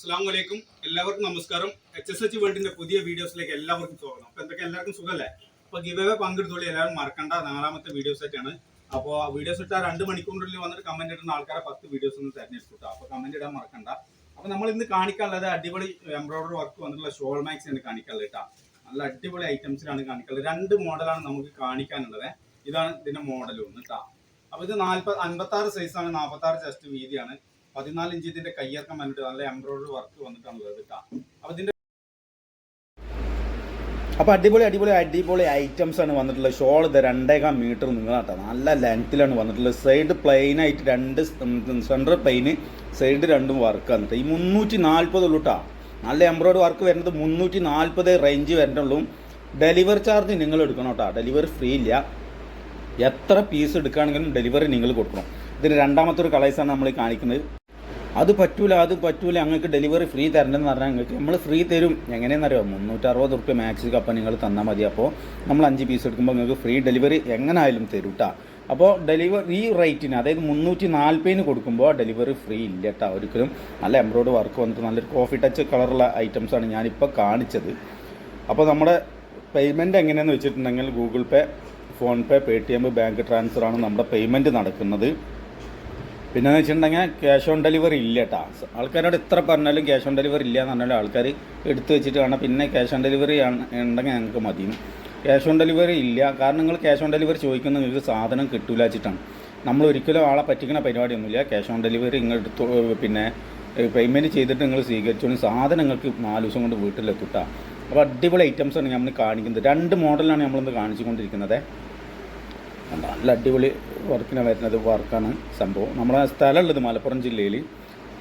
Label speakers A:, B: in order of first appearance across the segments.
A: അസ്സാം വലൈക്കും എല്ലാവർക്കും നമസ്കാരം. എച്ച് എസ് എച്ച് വേൾഡിന്റെ പുതിയ വീഡിയോസിലേക്ക് എല്ലാവർക്കും സ്വാഗതം. അപ്പൊ എന്തൊക്കെ? എല്ലാവർക്കും സുഖമല്ലേ? അപ്പൊ ഗിവേ പങ്കെടുത്തോളി എല്ലാവരും മറക്കണ്ട. നാലാമത്തെ വീഡിയോസ് ആയിട്ടാണ്. അപ്പോൾ വീഡിയോസ് ഇട്ടാൽ രണ്ട് മണിക്കൂറിനുള്ളിൽ വന്നിട്ട് കമന്റ് ഇടുന്ന ആൾക്കാരെ പത്ത് വീഡിയോസ് ഒന്ന് തെരഞ്ഞെടുത്തു അപ്പൊ കമന്റ് ഇടാൻ മറക്കണ്ട. അപ്പൊ നമ്മൾ ഇന്ന് കാണിക്കാനുള്ളത് അടിപൊളി എംബ്രോയിഡറി വർക്ക് വന്നിട്ടുള്ള ഷോൾ മാക്സ് ആണ് കാണിക്കാനുള്ളത് കേട്ടോ. നല്ല അടിപൊളി ഐറ്റംസിലാണ് കാണിക്കാനുള്ളത്. രണ്ട് മോഡലാണ് നമുക്ക് കാണിക്കാനുള്ളത്. ഇതാണ് ഇതിന്റെ മോഡൽ ഒന്ന് കേട്ടോ. അപ്പൊ ഇത് നാല്പത് അൻപത്തി ആറ് സൈസാണ് നാൽപ്പത്തി ആറ് ചെസ്റ്റ് വീതിയാണ്. പതിനാല് ഇഞ്ച് ഇതിന്റെ കയ്യിറക്കം വന്നിട്ട് നല്ല എംബ്രോയിഡറി വർക്ക് വന്നിട്ടാണുള്ളത് എടുക്കാം അപ്പൊ ഇതിന്റെ
B: അപ്പോൾ അടിപൊളി അടിപൊളി അടിപൊളി ഐറ്റംസ് ആണ് വന്നിട്ടുള്ളത്. ഷോൾ ഇത് രണ്ടേകാം മീറ്റർ നീളാട്ടോ നല്ല ലെങ്ത്തിലാണ് വന്നിട്ടുള്ളത്. സൈഡ് പ്ലെയിൻ ആയിട്ട് രണ്ട് സെൻട്രൽ പ്ലെയിന് സൈഡ് രണ്ടും വർക്ക് വന്നിട്ട് ഈ മുന്നൂറ്റി നാൽപ്പത് ഉള്ളൂ കേട്ടോ നല്ല എംബ്രോയിഡറി വർക്ക് വരുന്നത് മുന്നൂറ്റി നാൽപ്പത് റേഞ്ച് വരണുള്ളൂ ഡെലിവറി ചാർജ് നിങ്ങൾ എടുക്കണം കേട്ടോ ഡെലിവറി ഫ്രീ ഇല്ല. എത്ര പീസ് എടുക്കുകയാണെങ്കിലും ഡെലിവറി നിങ്ങൾ കൊടുക്കണം. ഇതിന് രണ്ടാമത്തെ ഒരു കളേഴ്സാണ് നമ്മൾ കാണിക്കുന്നത്. അത് പറ്റൂല അത് പറ്റൂല ഞങ്ങൾക്ക് ഡെലിവറി ഫ്രീ തരണ്ടെന്ന് പറഞ്ഞാൽ ഞങ്ങൾക്ക് നമ്മൾ ഫ്രീ തരും. എങ്ങനെയെന്നറിയോ? മുന്നൂറ്ററുപത് റുപ്യ മാക്സി കപ്പ നിങ്ങൾ തന്നാൽ മതി. അപ്പോൾ നമ്മൾ അഞ്ച് പീസ് എടുക്കുമ്പോൾ നിങ്ങൾക്ക് ഫ്രീ ഡെലിവറി എങ്ങനായാലും തരും കേട്ടോ അപ്പോൾ ഡെലിവറി ഈ റേറ്റിന് അതായത് മുന്നൂറ്റി നാൽപ്പതിന് കൊടുക്കുമ്പോൾ ഡെലിവറി ഫ്രീ ഇല്ല കേട്ടോ ഒരിക്കലും നല്ല എംബ്രോയ്ഡ് വർക്ക് വന്നിട്ട് നല്ലൊരു കോഫി ടച്ച് കളറുള്ള ഐറ്റംസാണ് ഞാനിപ്പോൾ കാണിച്ചത്. അപ്പോൾ നമ്മുടെ പേയ്മെന്റ് എങ്ങനെയാണെന്ന് വെച്ചിട്ടുണ്ടെങ്കിൽ Google Pay PhonePe Paytm bank transfer ആണ് നമ്മുടെ പേയ്മെന്റ് നടക്കുന്നത്. പിന്നെന്ന് വെച്ചിട്ടുണ്ടെങ്കിൽ ക്യാഷ് ഓൺ ഡെലിവറി ഇല്ല കേട്ടോ ആൾക്കാരോട് എത്ര പറഞ്ഞാലും ക്യാഷ് ഓൺ ഡെലിവറി ഇല്ല എന്ന് പറഞ്ഞാലും ആൾക്കാർ എടുത്തു വെച്ചിട്ട് വേണം. പിന്നെ ക്യാഷ് ഓൺ ഡെലിവറി ഉണ്ടെങ്കിൽ ഞങ്ങൾക്ക് മതി. ക്യാഷ് ഓൺ ഡെലിവറി ഇല്ല. കാരണം നിങ്ങൾ ക്യാഷ് ഓൺ ഡെലിവറി ചോദിക്കുന്ന നിങ്ങൾക്ക് സാധനം കിട്ടൂല വെച്ചിട്ടാണ്. നമ്മൾ ഒരിക്കലും ആളെ പറ്റിക്കുന്ന പരിപാടിയൊന്നുമില്ല. ക്യാഷ് ഓൺ ഡെലിവറി നിങ്ങൾ എടുത്തു പിന്നെ പേയ്മെന്റ് ചെയ്തിട്ട് നിങ്ങൾ സ്വീകരിച്ചോളൂ. സാധനം നിങ്ങൾക്ക് നാല് ദിവസം കൊണ്ട് വീട്ടിലെത്തുട്ടാ അപ്പോൾ അടിപൊളി ഐറ്റംസ് ആണ് നമ്മൾ കാണിക്കുന്നത്. രണ്ട് മോഡലാണ് നമ്മളിന്ന് കാണിച്ചുകൊണ്ടിരിക്കുന്നത്. നല്ല അടിപൊളി വർക്കിനാണ് വരുന്നത് വർക്കാണ് സംഭവം. നമ്മുടെ സ്ഥലമുള്ളത് മലപ്പുറം ജില്ലയിൽ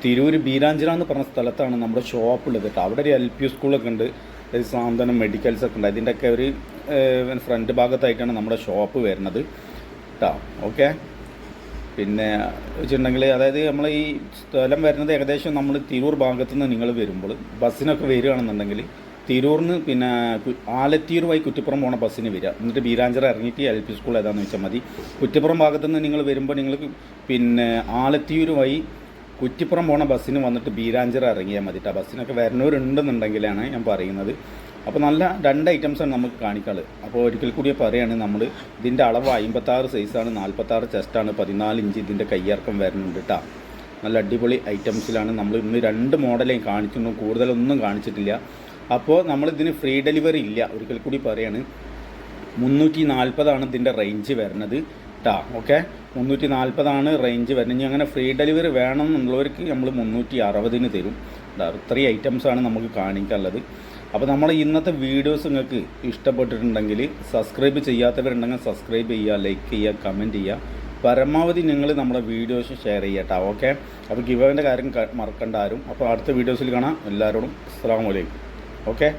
B: തിരൂർ ബീരാഞ്ചിറ എന്ന് പറഞ്ഞ സ്ഥലത്താണ് നമ്മുടെ ഷോപ്പ് ഉള്ളത് കേട്ടോ. അവിടെ ഒരു എൽ പി സ്കൂളൊക്കെ ഉണ്ട്. സാന്ത്വനം മെഡിക്കൽസ് ഒക്കെ ഉണ്ട്. അതിന്റെയൊക്കെ ഒരു ഫ്രണ്ട് ഭാഗത്തായിട്ടാണ് നമ്മുടെ ഷോപ്പ് വരുന്നത് കേട്ടോ. ഓക്കെ പിന്നെ വെച്ചിട്ടുണ്ടെങ്കിൽ അതായത് നമ്മൾ ഈ സ്ഥലം വരുന്നത് ഏകദേശം നമ്മൾ തിരൂർ ഭാഗത്തു നിന്ന് നിങ്ങൾ വരുമ്പോൾ ബസ്സിനൊക്കെ വരികയാണെന്നുണ്ടെങ്കിൽ തിരൂറിന് പിന്നെ ആലത്തിയൂർ വഴി കുറ്റിപ്പുറം പോണ ബസ്സിന് വരിക. എന്നിട്ട് ബീരാഞ്ചിറ ഇറങ്ങിയിട്ട് എൽ പി സ്കൂൾ ഏതാണെന്ന് വെച്ചാൽ മതി. കുറ്റിപ്പുറം ഭാഗത്തു നിന്ന് നിങ്ങൾ വരുമ്പോൾ നിങ്ങൾ പിന്നെ ആലത്തിയൂർ വഴി കുറ്റിപ്പുറം പോണ ബസ്സിന് വന്നിട്ട് ബീരാഞ്ചിറ ഇറങ്ങിയാൽ മതി കേട്ടോ ബസ്സിനൊക്കെ വരുന്നവരുണ്ടെന്നുണ്ടെങ്കിലാണ് ഞാൻ പറയുന്നത്. അപ്പോൾ നല്ല രണ്ട് ഐറ്റംസാണ് നമുക്ക് കാണിക്കാറ് അപ്പോൾ ഒരിക്കൽ കൂടി പറയുകയാണ് നമ്മൾ ഇതിന്റെ അളവ് അമ്പത്താറ് സൈസാണ് നാൽപ്പത്താറ് ചെസ്റ്റാണ് പതിനാല് ഇഞ്ച് ഇതിന്റെ കയ്യിറക്കം വരുന്നുണ്ട് കേട്ടോ നല്ല അടിപൊളി ഐറ്റംസിലാണ് നമ്മൾ ഇന്ന് രണ്ട് മോഡലേ കാണിച്ചിട്ടുണ്ടോ കൂടുതലൊന്നും കാണിച്ചിട്ടില്ല. അപ്പോൾ നമ്മളിതിന് ഫ്രീ ഡെലിവറി ഇല്ല. ഒരിക്കൽ കൂടി പറയാണ്. മുന്നൂറ്റി നാൽപ്പതാണ് ഇതിന്റെ റേഞ്ച് വരുന്നത് ട്ടാ. ഓക്കെ മുന്നൂറ്റി നാൽപ്പതാണ് റേഞ്ച് വരുന്നത്. ഇനി അങ്ങനെ ഫ്രീ ഡെലിവറി വേണം എന്നുള്ളവർക്ക് നമ്മൾ മുന്നൂറ്റി അറുപതിന് തരും ഇത്രയും ഐറ്റംസാണ് നമുക്ക് കാണിക്കാനുള്ളത്. അപ്പോൾ നമ്മൾ ഇന്നത്തെ വീഡിയോസ് നിങ്ങൾക്ക് ഇഷ്ടപ്പെട്ടിട്ടുണ്ടെങ്കിൽ സബ്സ്ക്രൈബ് ചെയ്യാത്തവരുണ്ടെങ്കിൽ സബ്സ്ക്രൈബ് ചെയ്യുക ലൈക്ക് ചെയ്യുക കമന്റ് ചെയ്യുക. പരമാവധി നിങ്ങൾ നമ്മുടെ വീഡിയോസ് ഷെയർ ചെയ്യട്ടോ ഓക്കെ അപ്പോൾ ഗിവേന്റെ കാര്യം മറക്കണ്ട ആരും. അപ്പോൾ അടുത്ത വീഡിയോസിൽ കാണാം. എല്ലാവരോടും അസ്സാം വലൈക്കും ഓക്കെ